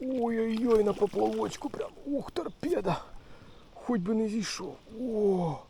Ой-ой-ой, на поплавочку прям. Ух, торпеда. Хоть би не зійшов. О!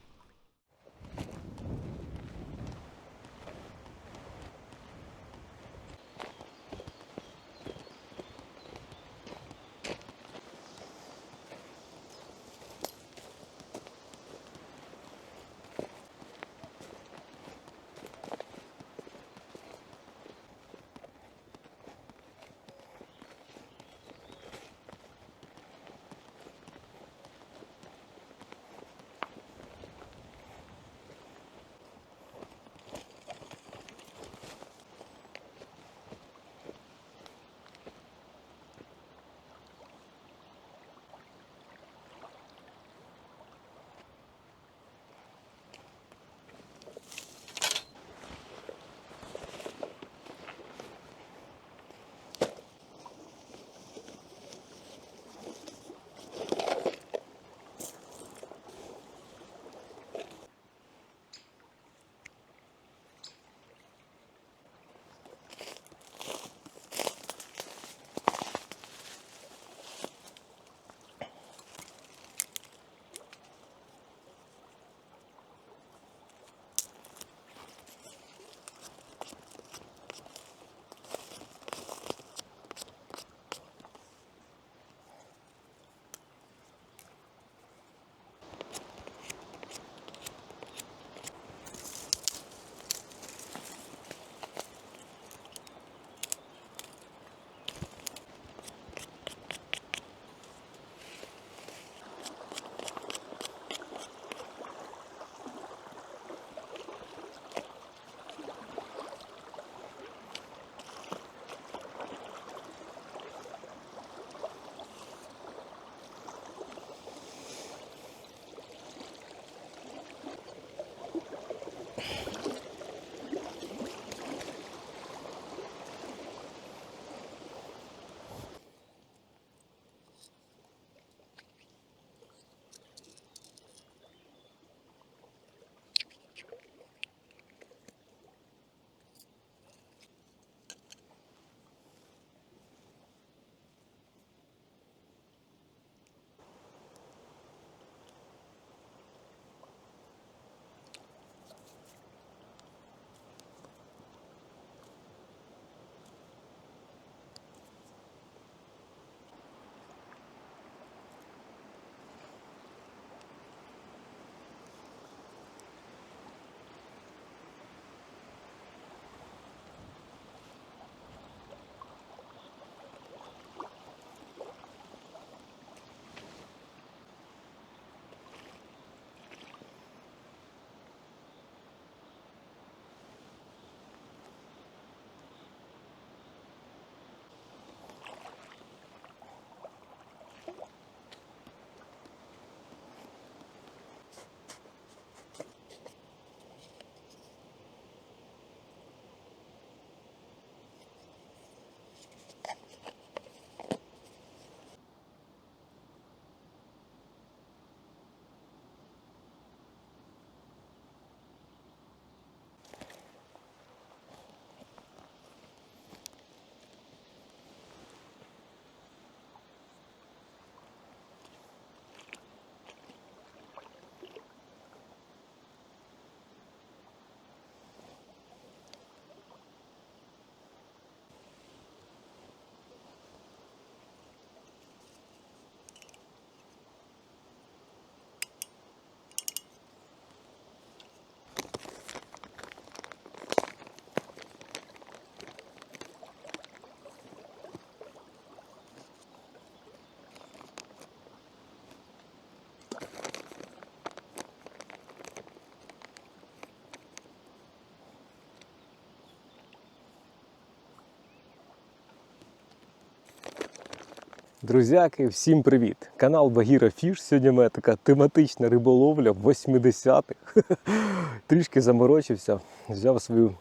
Друзяки, всім привіт! Канал Багіра Фіш. Сьогодні у мене така тематична риболовля 80-х. Трішки заморочився, взяв свою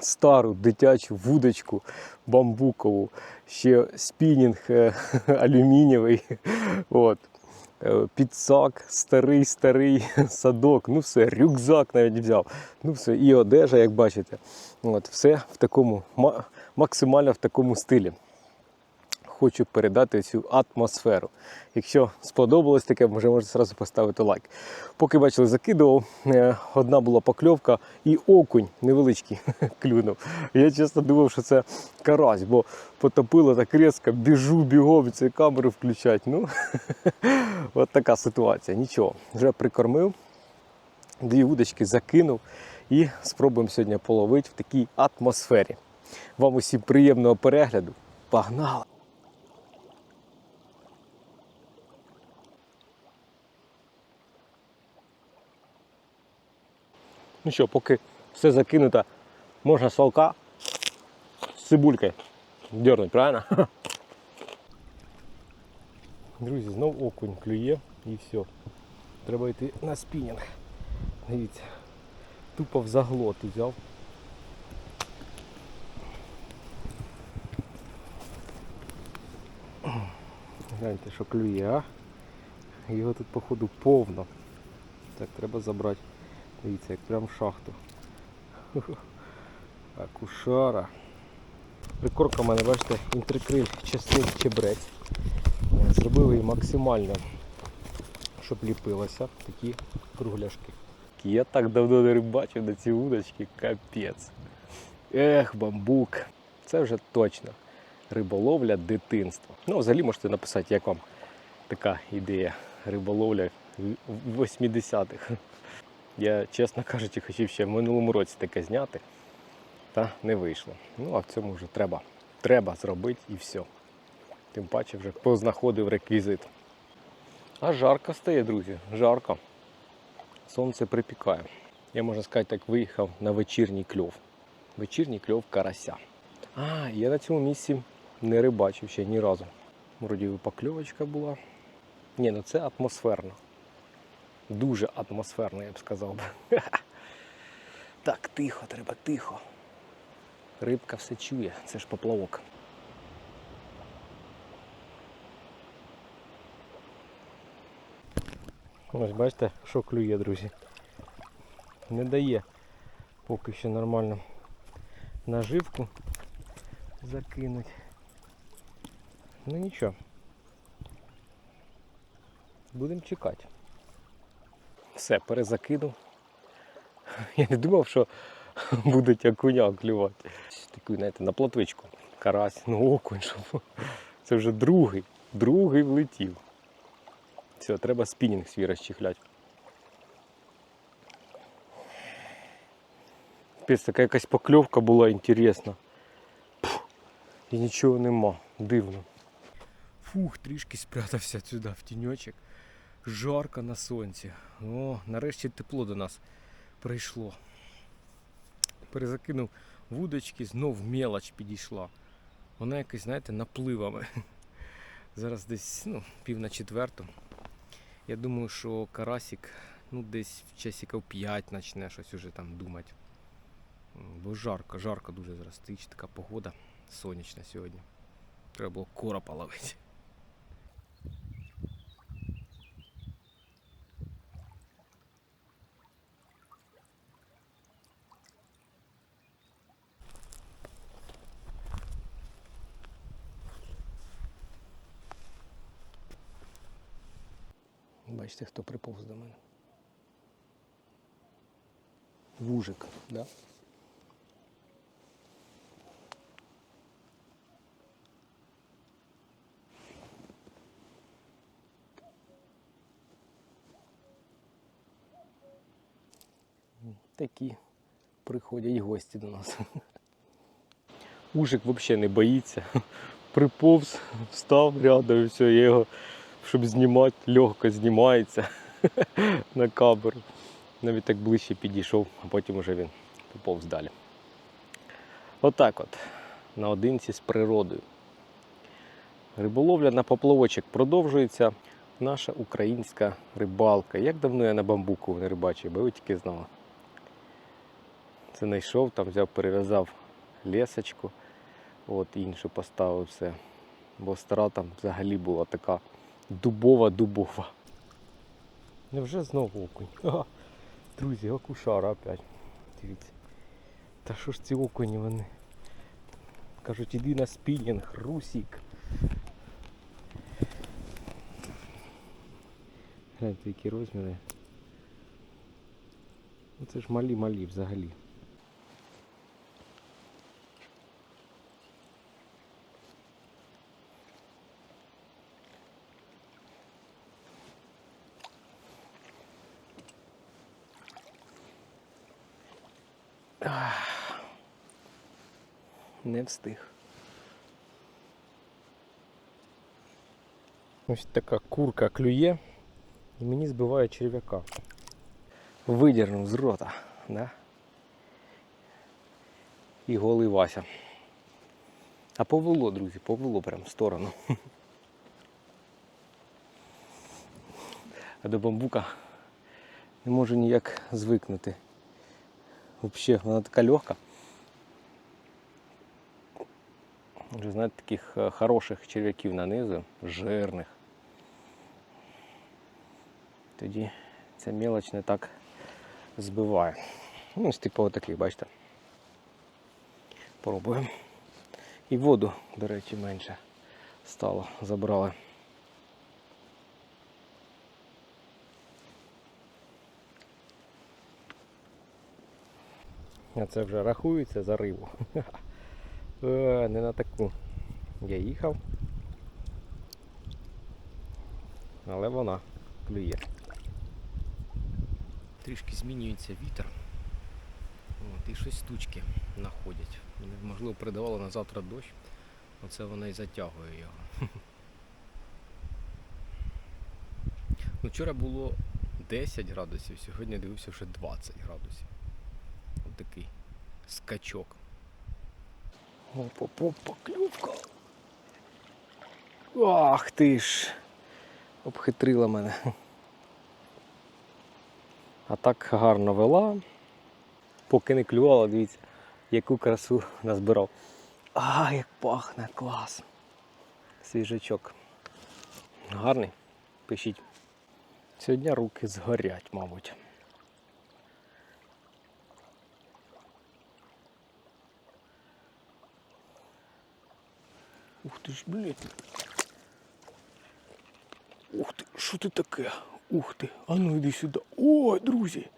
стару дитячу вудочку бамбукову, ще спінінг е, алюмінієвий. От. Е, Підсак, старий, старий садок, ну все, рюкзак навіть взяв. Ну все, і одежа, як бачите. От, все в такому ма- максимально в такому стилі. Хочу передати цю атмосферу. Якщо сподобалось таке, вже можете зразу поставити лайк. Поки бачили, закидував, е, одна була покльовка і окунь невеличкий клюнув. Я чесно думав, що це карась, бо потопило так різко, біжу бігом, цієї камери включать. Ну, от така ситуація. Нічого, вже прикормив, дві вудочки закинув і спробуємо сьогодні половити в такій атмосфері. Вам усім приємного перегляду. Погнали! Ну що, поки все закинуто, можна салка з цибулькою дернуть, правильно? Друзі, знов окунь клює і все. Треба йти на спінінг. Дивіться, тупо в заглот взяв. Гляньте, що клює, а? Його тут походу повно. Так, треба забрати. Дивіться, як прям шахту. Акушара. Прикорка в мене, бачите, інтрикриль часник чебрець. Зробив її максимально, щоб ліпилося. Такі кругляшки. Я так давно не рибачив на ці удочки, капець. Ех, бамбук. Це вже точно риболовля дитинства. Ну, взагалі можете написати, як вам така ідея риболовля в 80-х. Я, чесно кажучи, хотів ще в минулому році таке зняти, та не вийшло. Ну, а в цьому вже треба. Треба зробити і все. Тим паче вже познаходив реквізит. А жарко стає, друзі, жарко. Сонце припікає. Я можна сказати, так виїхав на вечірній кльов. Вечірній кльов карася. А, я на цьому місці не рибачив ще ні разу. Вроді покльовочка була. Ні, ну це атмосферно. Дуже атмосферно, я б сказав. Так, тихо, треба тихо. Рибка все чує, це ж поплавок. Ось бачите, що клює, друзі. Не дає поки що нормально наживку закинуть. Ну нічого. Будемо чекати. Все, перезакинув. Я не думав, що будуть окуня клювати. Такий, знаєте, на плотвичку. Карась, ну окунь, щоб. Це вже другий. Другий влетів. Все, треба спінінг свій розчихляти. Капець, така якась покльовка була інтересна. Пф, І нічого нема. Дивно. Фух, трішки спрятався сюди в тіньочок. Жарко на сонці. О, нарешті тепло до нас прийшло. Перезакинув вудочки, знов мелоч підійшла. Вона якась, знаєте, напливами. Зараз десь ну, пів на четверту. Я думаю, що карасик ну, десь в часиків 5 почне щось уже там думати. Бо жарко, жарко дуже зараз стоїть така погода сонячна сьогодні. Треба було коропа ловити. Бачите, хто приповз до мене. Вужик, да? Такі приходять гості до нас. Ужик взагалі не боїться. Приповз, встав рядом і все, я його, щоб знімати, легко знімається на камеру. Навіть так ближче підійшов, а потім вже він поповз далі. Отак от, наодинці з природою. Риболовля на поплавочок продовжується. Наша українська рибалка. Як давно я на бамбуку не рибачив, бо ви тільки знали. Це знайшов, там взяв, перев'язав лесочку, от іншу поставив все. Бо стара там взагалі була така дубова дубова. Невже знову окунь? Ага. Друзі, окушара опять. Дивіться. Та що ж ці окуні вони? Кажуть, іди на спінінг, русік. Гляньте, які розміри. Ну, це ж малі-малі взагалі. Не встиг. Ось така курка клює і мені збиває черв'яка. Видірнув з рота, да? І голий Вася. А повело, друзі, повело прям в сторону. А до бамбука не можу ніяк звикнути. Взагалі, вона така легка. Вже знаєте, таких е, хороших черв'яків нанизу, жирних. Тоді ця мелоч не так збиває. Ну, ось типу отаких, бачите. Пробуємо. І воду, до речі, менше стало, забрали. А це вже рахується за рибу. Е, Не на таку. Я їхав. Але вона клює. Трішки змінюється вітер. От, і щось тучки знаходять. Можливо, передавало на завтра дощ. Оце вона і затягує його. Ну, вчора було 10 градусів, сьогодні дивився вже 20 градусів. Такий скачок. Опа-попа, клювка. Ах ти ж. Обхитрила мене. А так гарно вела. Поки не клювала, дивіться, яку красу назбирав. А, як пахне, клас. Свіжачок. Гарний. Пишіть. Сьогодні руки згорять, мабуть. Ух ти ж, блядь. Ух ти, що ти таке? Ух ти, а ну йди сюди. Ой, друзі.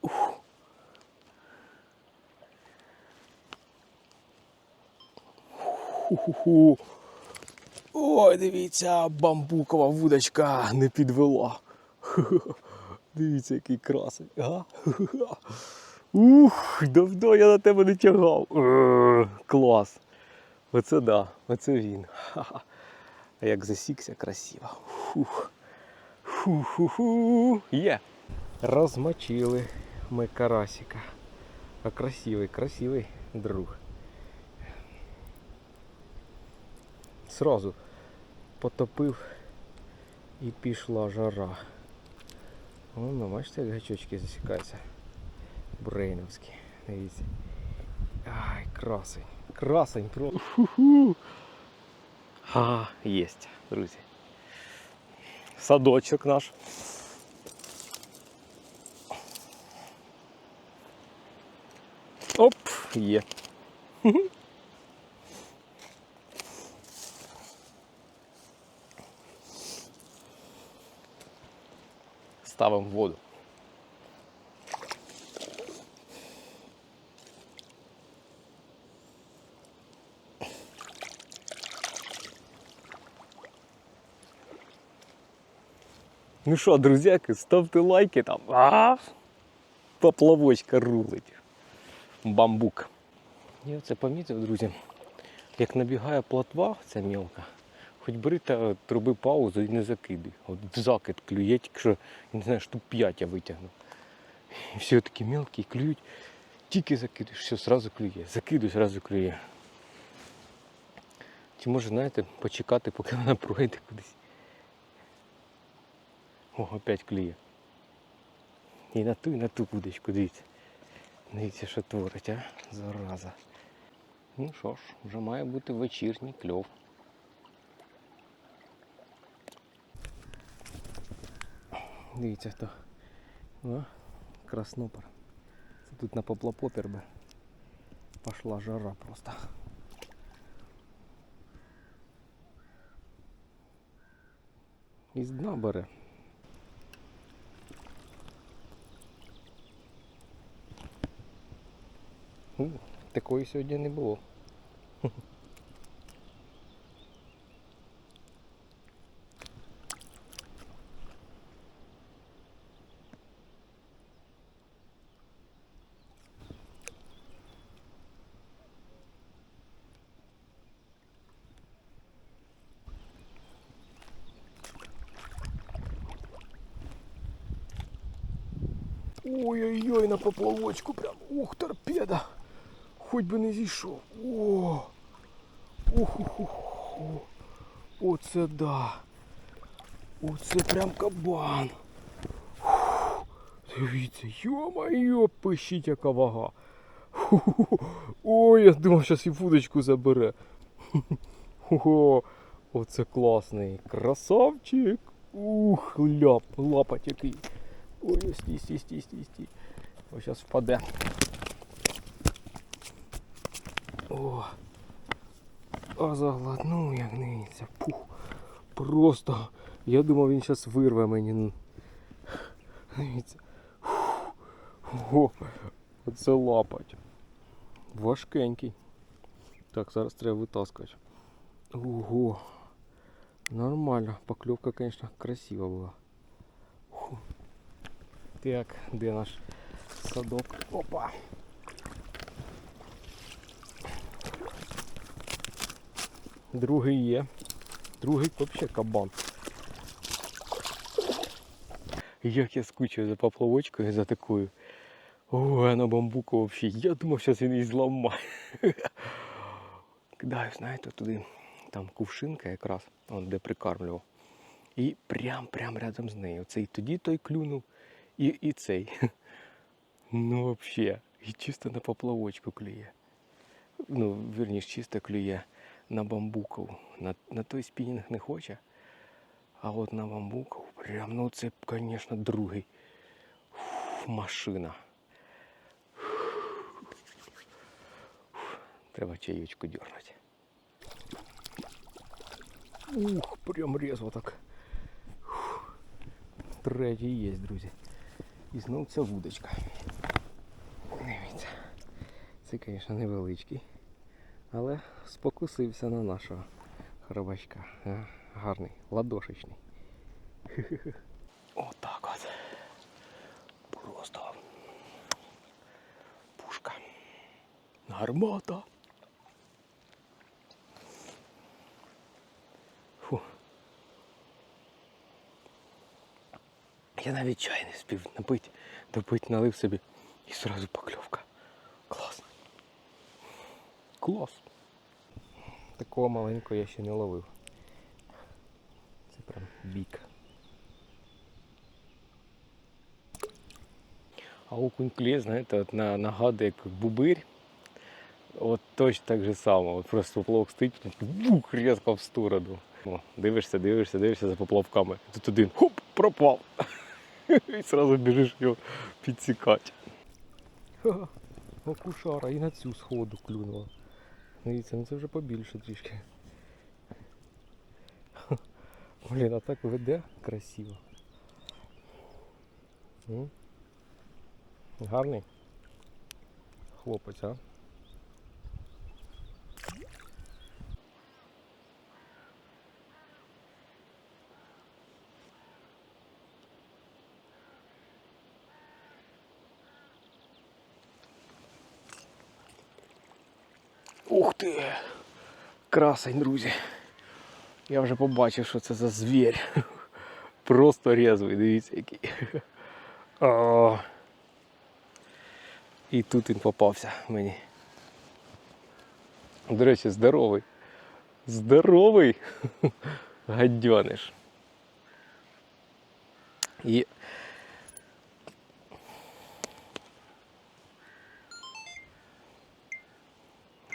Ух. Ху-ху-ху. Ой, дивіться, бамбукова вудочка не підвела. Дивіться, який красень. Ага. Ух, давно я на тебе не тягав. Е, Клас. Оце да, оце він. А як засікся красиво. Фух. Фу-ху-ху. Є. Розмочили ми карасика. А красивий, красивий друг. Сразу потопив і пішла жара. Воно, бачите, як гачочки засікаються. Брейновські. Дивіться. Ай, красень. Красень просто. А, єсть, друзі. Садочок наш. Оп, є. Ставимо воду. Ну що, друзяки, ставте лайки там. Поплавочка рулить. Бамбук. Я це помітив, друзі. Як набігає плотва, ця мілка, хоч бери та труби паузу і не закидай. От в закид клює, тільки що, я не знаю, штук 5 я витягнув. І всі такі мілкі клюють. Тільки закидуєш, все, зразу клює. Закидуєш, зразу клює. Чи може, знаєте, почекати, поки вона пройде кудись. О, опять клює. І на ту, і на ту вудочку, дивіться. Дивіться, що творить, а? Зараза. Ну що ж, вже має бути вечірній кльов. Дивіться хто. О, краснопер. Це тут на поплапопер би. Пошла жара просто. із дна бере. У, такої сьогодні не було. Ой-ой-ой, на поплавочку прям. Ух, торпеда. Хоть би не зійшов. О! Ух, ух, ух, ух. Оце да. Оце прям кабан. Дивіться, йо-моє, пишіть яка вага. Ой, я думав, зараз і вудочку забере. О, оце класний. Красавчик. Ух, ляп, лапать який. Ой, стій, стій, стій, стій, стій. Ось зараз впаде. О. А загладнув, як. Пух. Просто. Я думав, він зараз вирве мені. Дивіться. О, оце лапать. Важкенький. Так, зараз треба витаскувати. Ого. Нормально. Поклевка, конечно, красива була. Фу. Так, де наш садок? Опа. Другий є. Другий взагалі кабан. Як я скучив за поплавочкою за такою. Ой, а на бамбуку взагалі. Я думав, зараз він її зламає. Кидаю, знаєте, туди там кувшинка якраз, он де прикармлював. І прям прям рядом з нею. Цей тоді той клюнув, і, і цей. Ну взагалі. І чисто на поплавочку клює. Ну, вірніше, чисто клює на бамбукову. На, на той спінінг не хоче. А от на бамбукову прям, ну це, звісно, другий. Фу, машина. Треба чаєчку дернути. Ух, прям резво так. Фух. Третій є, друзі. І знов ця вудочка. Дивіться. Це, звісно, невеличкий. Але спокусився на нашого хробачка. Гарний, ладошечний. Отак от. Просто пушка. Гармата. Фу. Я навіть чай не спів напити, допити, налив собі і сразу покльовка. Клас. Такого маленького я ще не ловив. Це прям бік. А окунь клє, знаєте, от на, нагадує як бубирь. От точно так же само. От просто поплавок стоїть, бух, різко в сторону. О, дивишся, дивишся, дивишся за поплавками. Тут один хоп, пропав. І одразу біжиш його підсікати. Окушара і на цю сходу клюнула. Дивіться, ну це вже побільше трішки. Блін, а так веде красиво. Гарний хлопець, а? Ух ти! Красень, друзі. Я вже побачив, що це за звір. Просто резвий, дивіться який. О. І тут він попався мені. До речі, здоровий. Здоровий гадьониш. І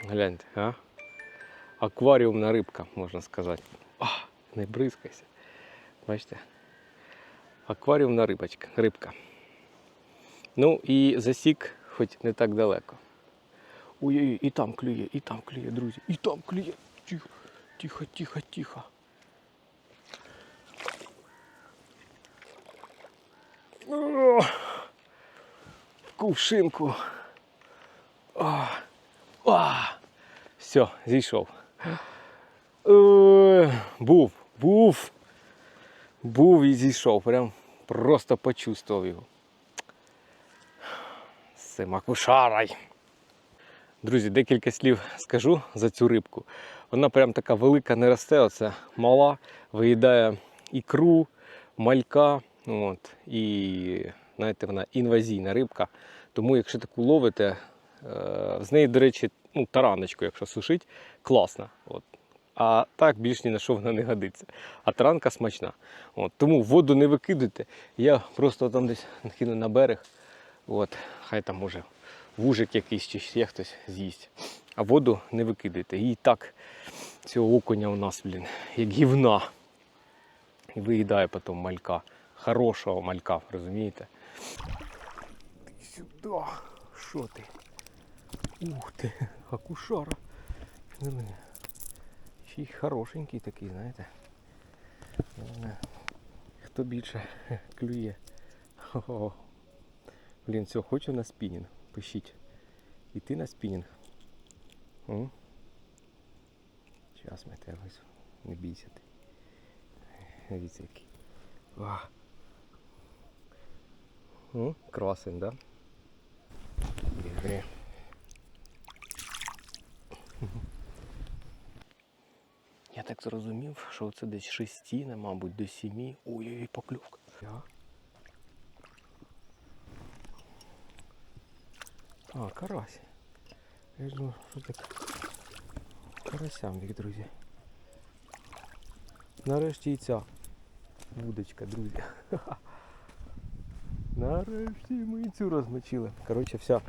Гляньте, а? Акваріумна рибка, можна сказати. А, не бризкайся. Бачите? Акваріумна рибочка, рибка. Ну і засік хоч не так далеко. Ой-ой, і там клює, і там клює, друзі, і там клює. Тихо, тихо, тихо, тихо. О, в кувшинку. О, о, Все, зійшов. Е, був, був, був і зійшов. Прям просто почувствував його. Макушарай. Друзі, декілька слів скажу за цю рибку. Вона прям така велика не росте, оце мала, виїдає ікру, малька. От, і знаєте, вона інвазійна рибка. Тому якщо таку ловите, е, з неї, до речі, ну, тараночку, якщо сушить, класна. От. А так більш ні на що вона не годиться. А таранка смачна. От. Тому воду не викидуйте. Я просто там десь кину на берег. От, хай там може вужик якийсь чи ще хтось з'їсть. А воду не викидайте. І так цього окуня у нас, блін, як гівна. І виїдає потім малька. Хорошого малька, розумієте? Ти сюди. Що ти? Ух ти, акушара. Ще й хорошенький такий, знаєте. Хто більше клює. Хо-хо. Блін, все, хочу на спінінг. Пишіть. Іти на спінінг. М? Зараз ми тебе. Не бійся ти. Дивіться який. О. Красень, да? Біги. Так зрозумів, що це десь шестіна, мабуть, до сімі. Ой-ой-ой, покльовка. А, карась. Я ж думав, що так. Карасям вік, друзі. Нарешті і ця вудочка, друзі. Нарешті ми і цю розмочили. Коротше, вся.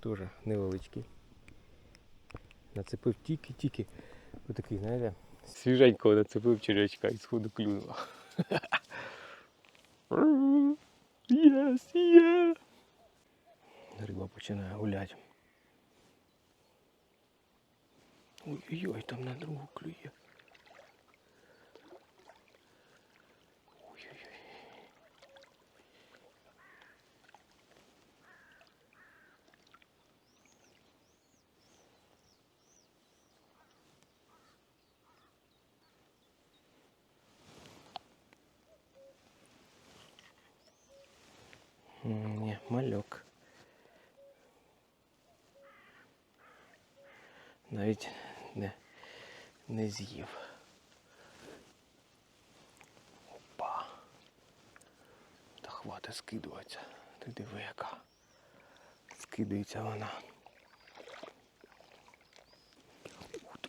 Тоже невеличкий. Нацепив тільки-тільки. Отакий, знаєте, свіженького нацепив червячка і сходу клюнула. Єс, є! Риба починає гуляти. Ой-ой-ой, там на другу клює. Ой-ой-ой. М, Ні, мальок. Навіть не, не з'їв. Опа. Та хватить скидуватися. Ти диви яка. Скидається вона.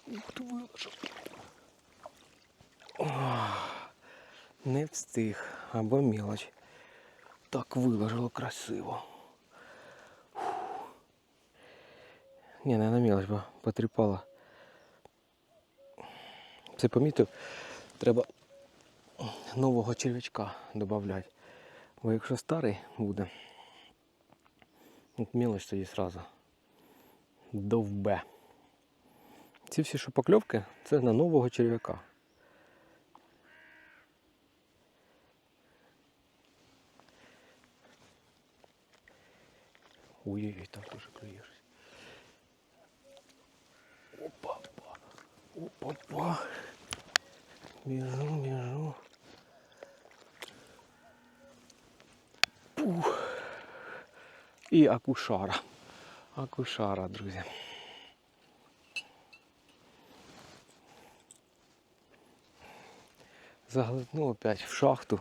Ух ти, виложив. Не встиг. Або мілоч. Так виложило красиво. Ні, не на мілоч, бо потріпала. Це помітив, треба нового черв'ячка додати. Бо якщо старий буде, от мілоч тоді одразу довбе. Ці всі шопокльовки це на нового черв'яка. Ой-ой-ой, там теж клюєш. Опа-па. Опа-па. Біжу, біжу. Пух. І акушара. Акушара, друзі. Заглотнув опять в шахту.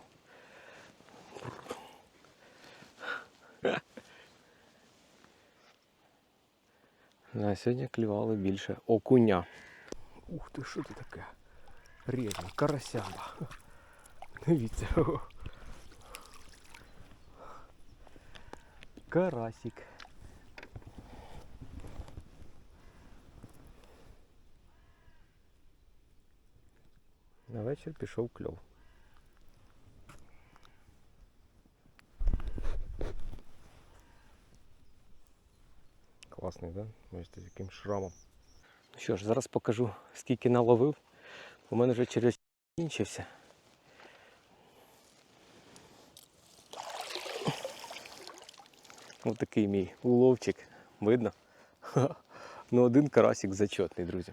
На сьогодні клювали більше окуня. Ух ти, що це таке? Різна, карасяба. Дивіться. Карасик. На вечір пішов кльов. Класний, да? Бачите, з яким шрамом. Ну що ж, зараз покажу, скільки наловив. У мене вже через кінчився. Ось такий мій уловчик. Видно? Ну, один карасик зачетний, друзі.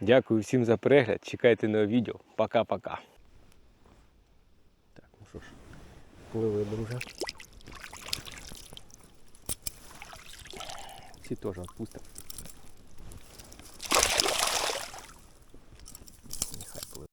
Дякую всім за перегляд. Чекайте нове відео. Пока-пока. Так, ну що ж, пливи, друже. Ці теж відпустимо.